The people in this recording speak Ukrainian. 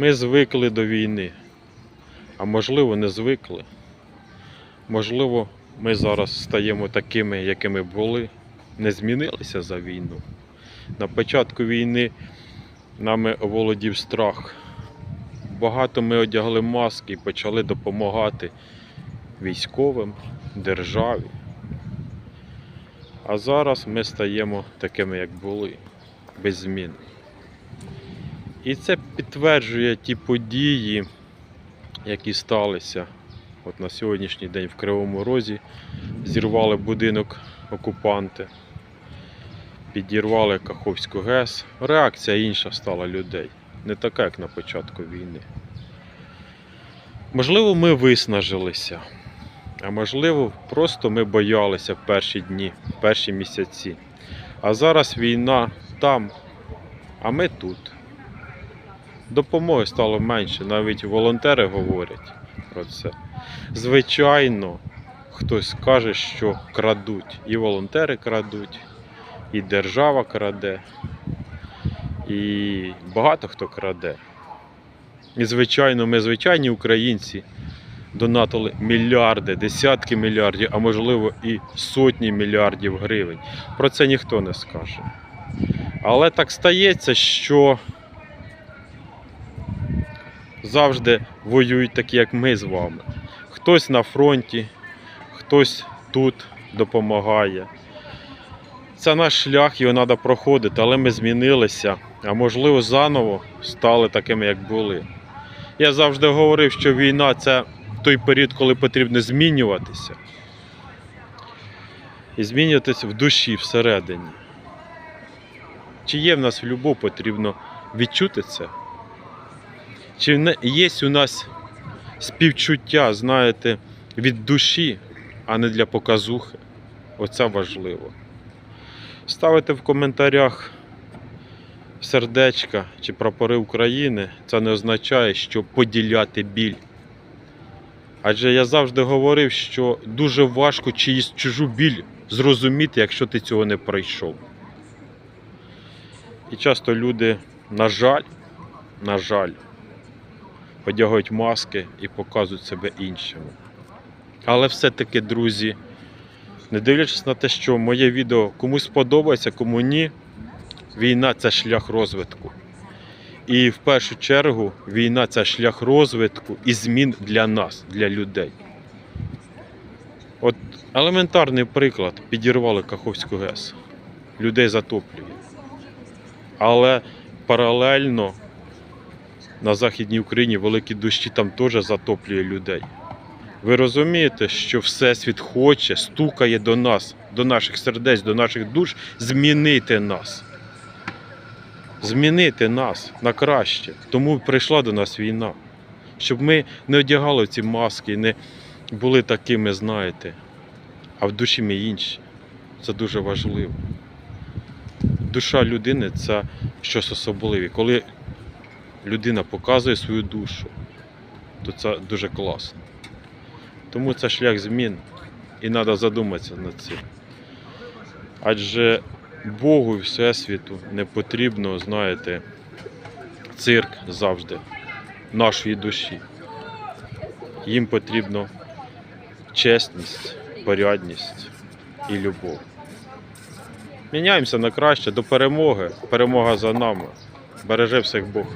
Ми звикли до війни, а можливо не звикли. Можливо, ми зараз стаємо такими, якими були, не змінилися за війну. На початку війни нами оволодів страх. Багато ми одягли маски і почали допомагати військовим, державі. А зараз ми стаємо такими, як були, без змін. І це підтверджує ті події, які сталися. От на сьогоднішній день в Кривому Розі зірвали будинок окупанти, підірвали Каховську ГЕС. Реакція інша стала людей, не така, як на початку війни. Можливо, ми виснажилися, а можливо, просто ми боялися перші дні, перші місяці. А зараз війна там, а ми тут. Допомоги стало менше, навіть волонтери говорять про це. Звичайно, хтось каже, що крадуть. І волонтери крадуть, і держава краде, і багато хто краде. І, звичайно, ми, звичайні українці, донатили мільярди, десятки мільярдів, а можливо і сотні мільярдів гривень. Про це ніхто не скаже. Але так стається, що завжди воюють такі, як ми з вами. Хтось на фронті, хтось тут допомагає. Це наш шлях, його треба проходити, але ми змінилися, а можливо заново стали такими, як були. Я завжди говорив, що війна це той період, коли потрібно змінюватися. І змінюватися в душі всередині. Чи є в нас любов, потрібно відчути це? Чи є у нас співчуття, знаєте, від душі, а не для показухи? Оце важливо. Ставити в коментарях сердечка чи прапори України, це не означає, що поділяти біль. Адже я завжди говорив, що дуже важко чиїсь чужу біль зрозуміти, якщо ти цього не пройшов. І часто люди, на жаль, на жаль, одягають маски і показують себе іншими. Але все-таки, друзі, не дивлячись на те, що моє відео комусь сподобається, кому ні, війна це шлях розвитку. І в першу чергу війна це шлях розвитку і змін для нас, для людей. От елементарний приклад: підірвали Каховську ГЕС. Людей затоплює. Але паралельно на Західній Україні великі дощі там теж затоплює людей. Ви розумієте, що Всесвіт хоче, стукає до нас, до наших сердець, до наших душ, змінити нас. Змінити нас на краще. Тому прийшла до нас війна. Щоб ми не одягали ці маски, не були такими, знаєте, а в душі ми інші. Це дуже важливо. Душа людини це щось особливе. Коли людина показує свою душу, то це дуже класно. Тому це шлях змін і треба задуматися над цим. Адже Богу і Всесвіту не потрібно, знаєте, цирк завжди нашої душі. Їм потрібно чесність, порядність і любов. Міняємося на краще до перемоги. Перемога за нами. Береже всіх Бог.